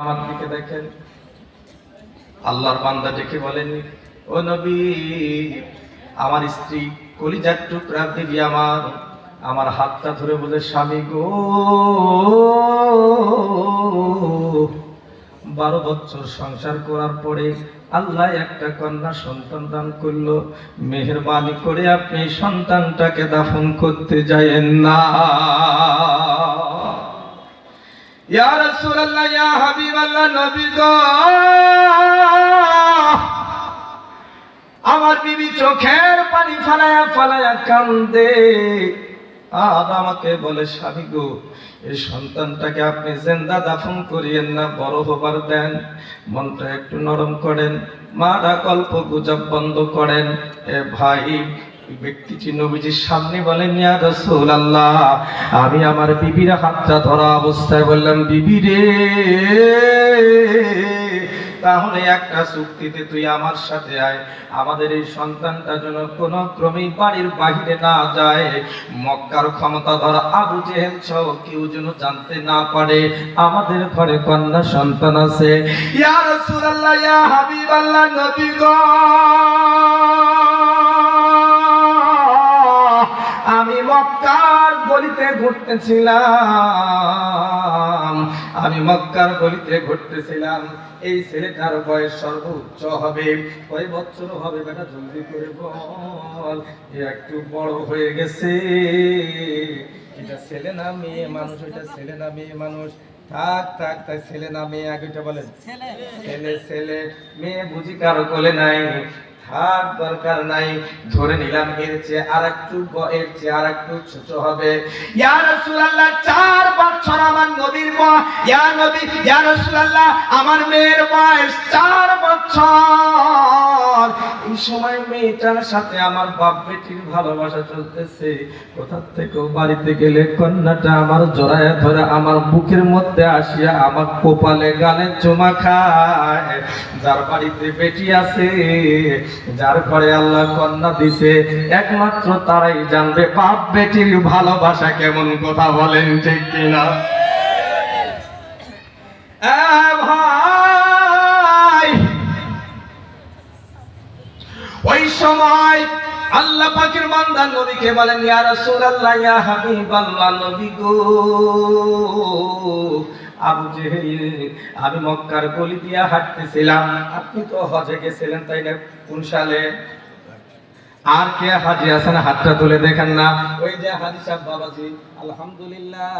আমার দিকে দেখেন। আল্লাহর বান্দা ডেকে বলেন, ও নবী, আমার স্ত্রী কলিজার টুকরা দিবি আমার আমার হাতটা ধরে বলে, স্বামী গো, বারো বছর সংসার করার পরে আল্লাহ একটা কন্যা সন্তান দান করল। মেহরবানি করে আপনি সন্তানটাকে দাফন করতে যায়েন না। আমার বিবি চোখের পানি ফালায়া ফালায়া কান্দে। আমাকে বলে, স্বামী গো, এই সন্তানটাকে আপনি জেন্দা দাফন করিয়েন না, বড় হবার দেন, মনটা একটু নরম করেন, মারা গল্প গুজব বন্ধ করেন। এ ভাই আমি আমার বিবির হাতটা ধরা অবস্থায় বললাম, বিবি রে, তাহলে একটা চুক্তিতে তুই আমার সাথে আয়। আমাদের এই সন্তানটা যেন কোনো ক্রমেই বাড়ির বাহিরে না যায়। মক্কার ক্ষমতা ধরা আবু জেহেল সহ কেউ যেন জানতে না পারে, আমাদের ঘরে কন্যা সন্তান আছে। ইয়া রাসূলুল্লাহ, ইয়া হাবিবাল্লাহ, নবী গো! গলিতে ঘুরতেছিলাম। আমি মক্কার গলিতে ঘুরতেছিলাম। এই ছেলেটার বয়স সর্বোচ্চ হবে। কয় বছর হবে বেটা? জলদি করে বল। একটু বড় হয়ে গেছে। এটা ছেলে না মেয়ে মানুষ? এটা ছেলে না মেয়ে মানুষ? থাক থাক থাক ছেলে না মেয়ে। আগে বলেন। ছেলে ছেলে। মেয়ে বুঝি কারও কোলে নাই। থাক দরকার নাই। ধরে নিলাম এর চেয়ে আর একটু এর চেয়ে আর একটু ছোট হবে। ইয়া রাসূলুল্লাহ, চার বছর আমার নদীর মা ইয়া নবী, ইয়া রাসূলুল্লাহ, আমার মেয়ের বয়স চার বছর। এই সময় মেয়েটার সাথে আমার বাপ বেটির ভালোবাসা চলতেছে। কোথা থেকে বাড়িতে গেলে কন্যাটা আমার জড়ায় ধরে আমার বুকের মধ্যে আসিয়া আমার কপালে গালে চুমা খায়। যার বাড়িতে বেটি আছে, যার ঘরে আল্লাহ কন্যা দিছে, একমাত্র তারাই জানবে বাপ বেটির ভালোবাসা কেমন, কথা বলেন ঠিক কিনা? ভাই! সময় আল্লাহ পাকের বান্দা নবীকে বলেন গো আমি মক্কার গলি দিয়া হাঁটতেছিলাম। আপনি তো হজে গেছিলেন, তাই না? কোন সালে? আর কে হাজি আছেন হাতটা তুলে দেখেন না। ওই যে হাজি সাহেব বাবাজি আলহামদুলিল্লাহ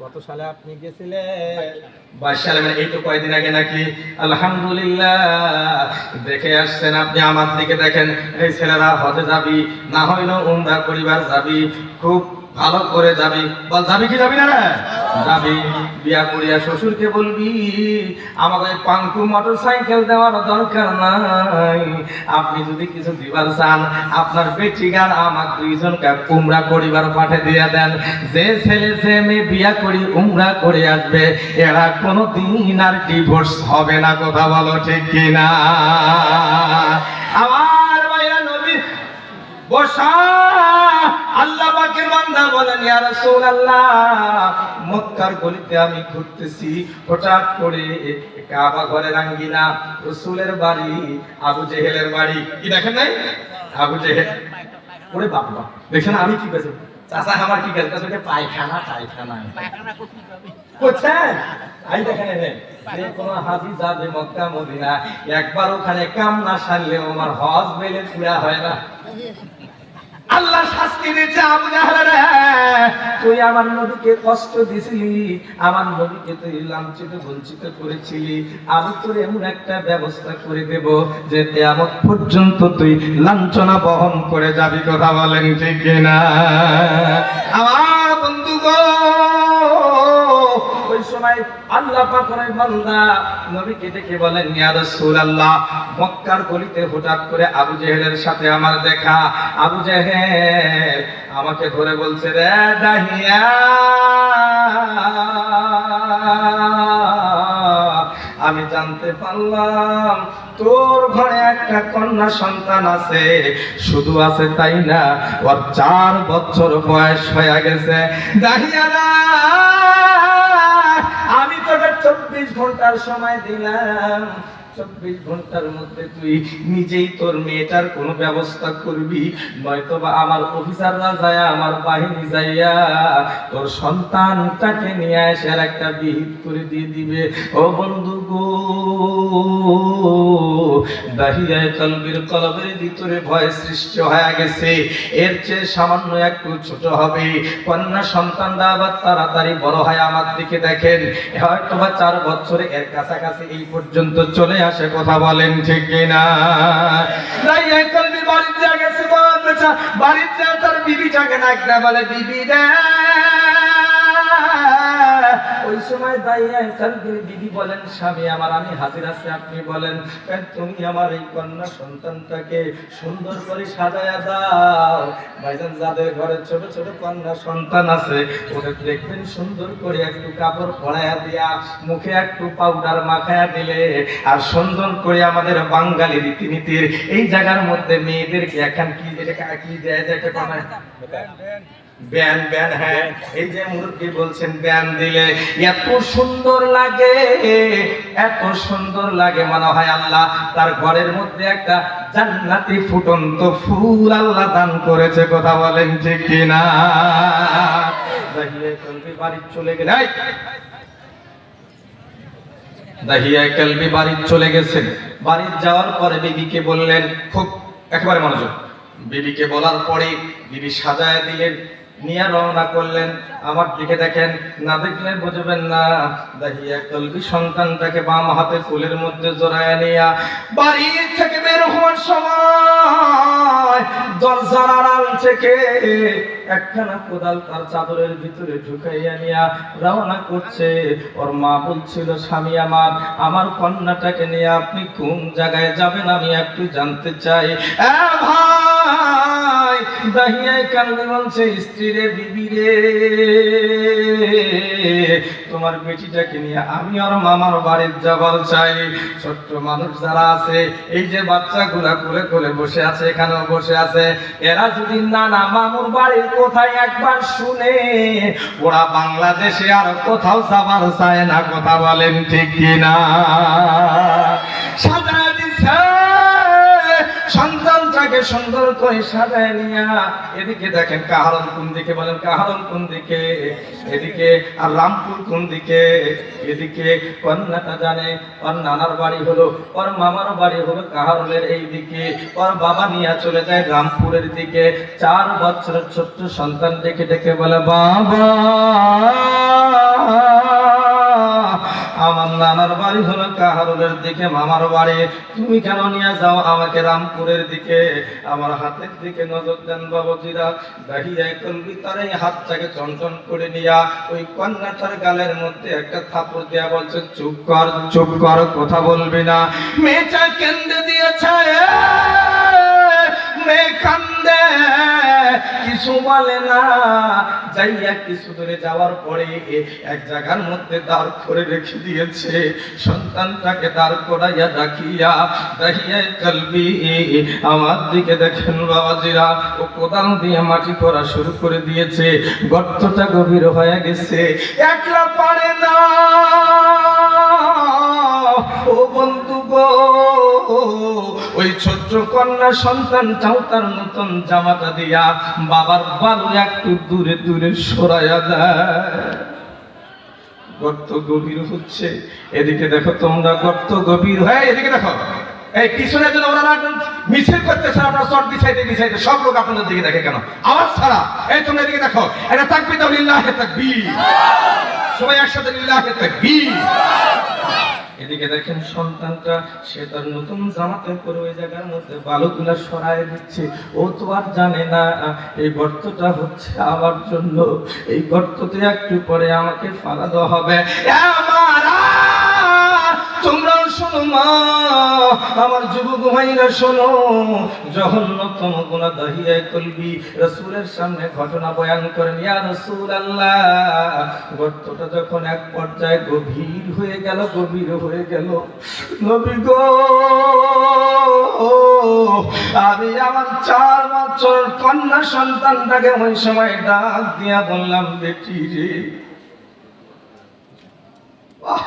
কত সালে আপনি গেছিলেন? বাইশ সালে মানে এই তো কয়দিন আগে নাকি? আলহামদুলিল্লাহ দেখে আসছেন আপনি আমার দিকে দেখেন। এই ছেলেরা হজে যাবি না হইল উমরা পরিবার যাবি। খুব ভালো করে যাবি। বল, যাবি কি যাবি না? যাবি। বিয়া করিয়া শ্বশুরকে বলবি, আমাকে পাঙ্কু মোটর সাইকেল দেওয়ার দরকার নাই। আপনি যদি কিছু দিবার চান, আপনার বেটি গান আমাকে দুইজনকে উমরা করিবার পাঠে দিয়ে দেন। যে ছেলে, যে মেয়ে বিয়া করি, উমরা করে আসবে। এরা কোনো দিন আর ডিভোর্স হবে না, কথা বলো ঠিক কিনা? আমার বসা। আল্লাহ পাকের বান্দা বলেন ইয়া রাসূলুল্লাহ মক্কার গলিতে আমি ঘুরতেছি হঠাৎ করে কাবা ঘরের আঙ্গিনা রাসূলের বাড়ি আবু জেহেলের বাড়ি। কি দেখেন নাই? আবু জেহেল। ওরে বাবা দেখেন আমি কি কইছি চাচা আমার কি কইছে কাছে পায়খানা পায়খানা। কোথায় আই দেখেন যে কোন হাজি যাবে মক্কা মদিনা একবার ওখানে কাম না সারলে আমার হজ বেলে পুরা হয় না। আল্লাহ শাস্তি দিয়েছে আবু জাহলে তুই আমার নবীকে কষ্ট দিছিলি, আমার নবীকে তুই লাঞ্ছিত, বঞ্চিত করেছিলি। আমি তোর এমন একটা ব্যবস্থা করে দেব যে তেয়ামত পর্যন্ত তুই লাঞ্ছনা বহন করে যাবি, কথা বলেন ঠিক কিনা? আমার বন্ধু গো ওই সময় আল্লাহ পাকের বান্দা, নবীকে দেখে বলেন, ইয়া রাসূলুল্লাহ, মক্কার গলিতে হঠাৎ করে আবু জেহেলের সাথে আমার দেখা। আবু জেহেল আমাকে ধরে বলছে, রে দাহিয়া, আমি জানতে পারলাম তোর ঘরে একটা কন্যা সন্তান আছে। শুধু আছে তাই না, ওর চার বছর বয়স হয়ে গেছে। দাহিয়া আমি তোকে চব্বিশ ঘণ্টার সময় দিলাম। চব্বিশ ঘণ্টার মধ্যে তুই নিজেই তোর মেয়েটার কোনো ব্যবস্থা করবি। নয়তোবা আমার অফিসাররা যায়, আমার বাহিনী যাইয়া তোর সন্তানটাকে নিয়ে আসার একটা বিহিত করে দিয়ে দিবে। ও বন্ধু গো কলবির ভিতরে হয়ে গেছে। এর চেয়ে সামান্য ছোট কন্যা সন্তানরা আবার তাড়াতাড়ি বড় হয় দিকে দেখেন। চার এর কাছাকাছি এই পর্যন্ত চলে আসে কথা বলেন ঠিক কলবি বাড়িতে তার বিবিটাকে ডাকতে বলে, বিবি রে। ওই সময় দাইয়া কালকে দিদি বলেন, স্বামী আমার, আমি হাজির আছি, আপনি বলেন তুমি আমার এই কন্যা সন্তানটাকে সুন্দর করে সাজায়া দাও। ভাইজান, যাদের ঘরে ছোট ছোট কন্যা সন্তান আছে, ওদের দেখবেন সুন্দর করে একটু কাপড় পরাইয়া দিয়া, মুখে একটু পাউডার মাখায়া দিলে, আর সুন্দর করে আমাদের বাঙালি রীতিনীতির এই জায়গার মধ্যে মেয়েদেরকে এখন কি যেটা কি দেয় যেটা বানায় ব্যান ব্যান হ্যাঁ। এই যে মুরব্বী বলছেন ব্যান দিলে এত সুন্দর লাগে এত সুন্দর লাগে মনে হয় আল্লাহ। তার ঘরের মধ্যে একটা জান্নাতি ফুটন্ত ফুল আল্লাহ দান করেছে কথা বলেন যে কিনা? দাহিয়ে কলবি বাড়ি চলে গেলে! দাহিয়া কালবি বাড়ি চলে গেছেন বাড়ি যাওয়ার পরে বিবিকে বললেন খুব একেবারে মনোযোগ। বিবিকে বলার পরে বিবি সাজায় দিলেন। নিয়ে রওনা করলেন। আমার দিকে দেখেন, না দেখলে বুঝবেন না। দাহিয়া কলবি সন্তানটাকে বাম হাতে ফুলের মধ্যে জড়ায় নিয়া বাড়ি থেকে বের হওয়ার সময় দরজার আড়াল থেকে একখানা কোদাল তার চাদরের ভিতরে ঢুকাইয়া নিয়া রওনা করছে। ওর মা বলছিল, স্বামী আমার আমার কন্যাটাকে নিয়ে আপনি কোন জায়গায় যাবেন? আমি একটু জানতে চাই। ভাই! দাহিয়ায় কান্দি বলছে, স্ত্রী রে, বিবি রে, তোমার বেটিটাকে নিয়ে আমি আর মামার বাড়ির যাবার চাই। ছোট্ট মানুষ যারা আছে, এই যে বাচ্চাগুলা কোলে কোলে বসে আছে, এখানেও বসে আছে, এরা যদি না না, মামুর বাড়ির কোথায় একবার শুনে, ওরা বাংলাদেশে আর কোথাও যাবার চায় না, কথা বলেন ঠিক কিনা? সুন্দর করে সাজায় নিয়া। এদিকে দেখেন কাহারন কোন দিকে বলেন কাহারন কোন দিকে? এদিকে আর রামপুর কোন দিকে? এদিকে কন্যাটা জানে, ওর নানার বাড়ি হলো, ওর মামার বাড়ি হলো কাহারলের এই দিকে। ওর বাবা নিয়ে চলে যায় রামপুরের দিকে। চার বছরের ছোট্ট সন্তান দেখে দেখে বলে, বাবা! আমার নানার বাড়ি হলো কাহারুলের দিকে, মামার বাড়ি। তুমি কেন নিয়ে যাও আমাকে রামপুরের দিকে? আমার হাতের দিকে নজর দেন বাবাজিরা। দাঁড়িয়ে কলবি তার এই হাতটাকে চঞ্চন করে নিয়া, ওই কন্যাটার গালের মধ্যে একটা থাপড় দেয়া বলছে, চুপ কর চুপ কর, কথা বলবি না। মেয়েটা কেন্দ্রে দিয়েছে, মেয়ে কান্দে। কিছু বলে না। যাইয়া কিছু দূরে যাওয়ার পরে এক জায়গার মধ্যে দাঁড় করে রেখে দিয়েছে। সন্তানটাকে দাঁড় করাইয়া রাখিয়া দাহিয়া কলবি। আমার দিকে দেখেন বাবাজিরা, ও কোদাল দিয়ে মাটি করা শুরু করে দিয়েছে। গর্তটা গভীর হয়ে গেছে। একলা পারে না। ও বন্ধু গো ওই ছোট্ট কন্যা সন্তানটাও তার নতুন জামাটা দিয়া, বাবার বালু একটু দূরে দূরে সরাইয়া দেয়। গর্ত গভীর হচ্ছে, এদিকে দেখো তোমরা গর্ত গভীর। হয়ে এদিকে দেখো। এই পিছনের জন্য ওরা না মিছিল করতেছে আপনারা শর্ট বিছাইতে বিছাইতে সব লোক আপনাদের দিকে দেখে কেন? আওয়াজ ছাড়া। এই তোমরা এদিকে দেখো, এটা তাকবি দাও লিল্লাহে তাকবীর। সবাই একসাথে লিল্লাহে তাকবীর। এদিকে দেখেন সন্তানটা, সে তার নতুন জামাতে পরে ওই জায়গার মধ্যে বালুগুলা সরায় দিচ্ছে ও তো আর জানে না, এই গর্তটা হচ্ছে আমার জন্য এই গর্ততে একটু পরে আমাকে ফালা দেওয়া হবে! তোমরাও শোনো মা, আমার যুবক ভাইরা শোনো। জঘন্যতম গুণা দাহিয়ায় কলবি, রসুলের সামনে ঘটনা বয়ান করেন, ইয়া রসুল আল্লাহ গর্তটা যখন এক পর্যায়ে গভীর হয়ে গেল, গভীর হয়ে গেল। নবী গো, আমি আমার চার বছর কন্যা সন্তানটাকে ওই সময় ডাক দিয়া বললাম, বেটি রে আহ